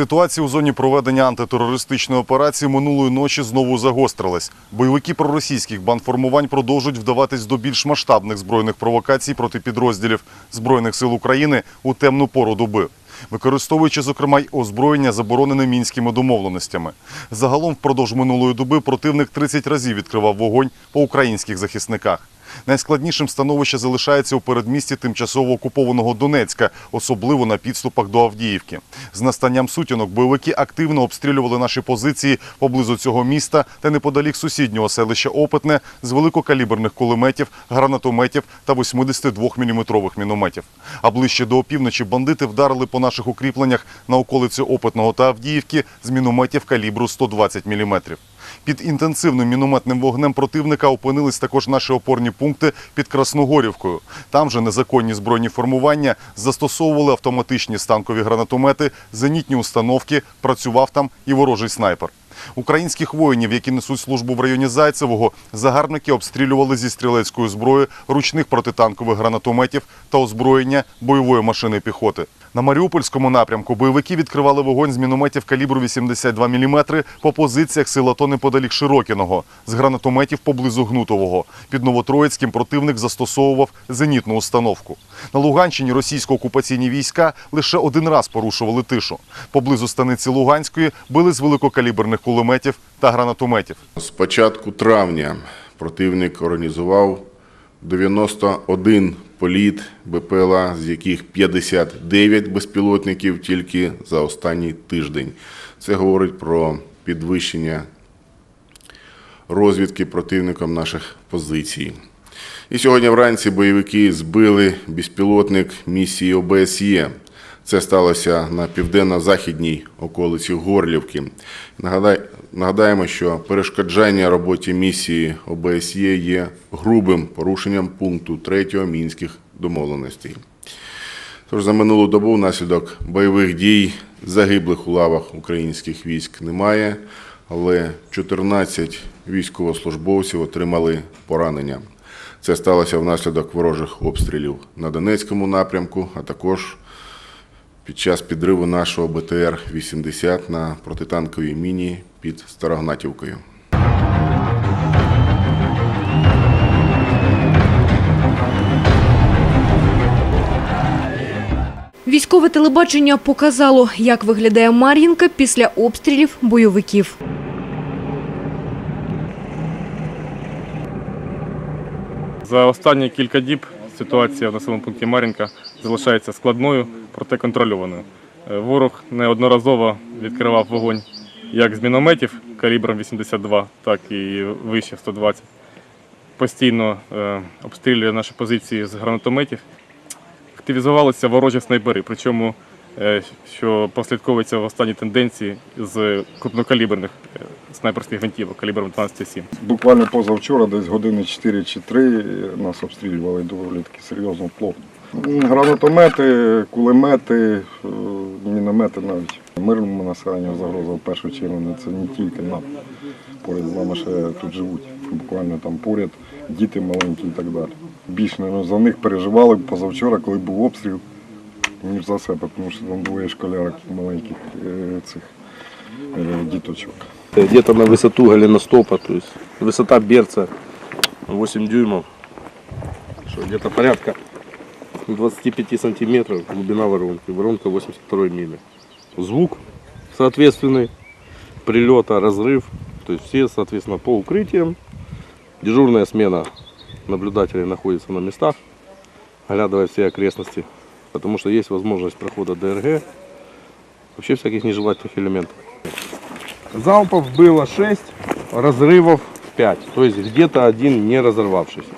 Ситуація у зоні проведення антитерористичної операції минулої ночі знову загострилась. Бойовики проросійських бандформувань продовжують вдаватись до більш масштабних збройних провокацій проти підрозділів Збройних сил України у темну пору доби. Використовуючи, зокрема, й озброєння, заборонене мінськими домовленостями. Загалом впродовж минулої доби противник 30 разів відкривав вогонь по українських захисниках. Найскладнішим становище залишається у передмісті тимчасово окупованого Донецька, особливо на підступах до Авдіївки. З настанням сутінок бойовики активно обстрілювали наші позиції поблизу цього міста та неподалік сусіднього селища Опитне з великокаліберних кулеметів, гранатометів та 82-мм мінометів. А ближче до опівночі бандити вдарили по наших укріпленнях на околиці Опитного та Авдіївки з мінометів калібру 120 мм. Під інтенсивним мінометним вогнем противника опинились також наші опорні пункти під Красногорівкою. Там же незаконні збройні формування застосовували автоматичні станкові гранатомети, зенітні установки, працював там і ворожий снайпер. Українських воїнів, які несуть службу в районі Зайцевого, загарбники обстрілювали зі стрілецької зброї, ручних протитанкових гранатометів та озброєння бойової машини піхоти. На Маріупольському напрямку бойовики відкривали вогонь з мінометів калібру 82 мм по позиціях сил АТО неподалік Широкіного, з гранатометів поблизу Гнутового. Під Новотроїцьким противник застосовував зенітну установку. На Луганщині російсько-окупаційні війська лише один раз порушували тишу. Поблизу станиці Луганської били з великокаліберних кулеметів та гранатометів. З початку травня противник організував 91 політ БПЛА, з яких 59 безпілотників тільки за останній тиждень. Це говорить про підвищення розвідки противником наших позицій. І сьогодні вранці бойовики збили безпілотник місії ОБСЄ. Це сталося на південно-західній околиці Горлівки. Нагадаємо, що перешкоджання роботі місії ОБСЄ є грубим порушенням пункту 3 мінських домовленостей. Тож за минулу добу внаслідок бойових дій загиблих у лавах українських військ немає, але 14 військовослужбовців отримали поранення. Це сталося внаслідок ворожих обстрілів на Донецькому напрямку, а також під час підриву нашого БТР-80 на протитанковій міні під Старогнатівкою. Військове телебачення показало, як виглядає Мар'їнка після обстрілів бойовиків. За останні кілька діб ситуація в населеному пункті Мар'їнка залишається складною, проте контрольованою. Е, Ворог неодноразово відкривав вогонь як з мінометів калібром 82, так і вище 120. Постійно е, обстрілює наші позиції з гранатометів. Активізувалися ворожі снайпери, причому е, що прослідковується в останній тенденції з крупнокаліберних снайперських гвинтівок калібром 12,7. Буквально позавчора, десь години 4 чи 3, нас обстрілювали доволі таки серйозно плотно. Гранатомети, кулемети, е, міномети навіть. Мирному населенню загроза в першу чергу це не тільки нам. Поряд з нами ще тут живуть. Буквально там поряд, діти маленькі і так далі. Більш ну, за них переживали позавчора, коли був обстріл, ніж за себе, тому що там двоє школярок маленьких е, цих е, діточок. где-то на высоту голеностопа, то есть высота берца 8 дюймов, что где-то порядка 25 сантиметров глубина воронки, воронка 82 мили. Звук соответственный, прилета, разрыв, то есть все, соответственно, по укрытиям. Дежурная смена наблюдателей находится на местах, оглядывая все окрестности, потому что есть возможность прохода ДРГ, вообще всяких нежелательных элементов. Залпов было 6, разрывов 5. То есть где-то один не разорвавшийся.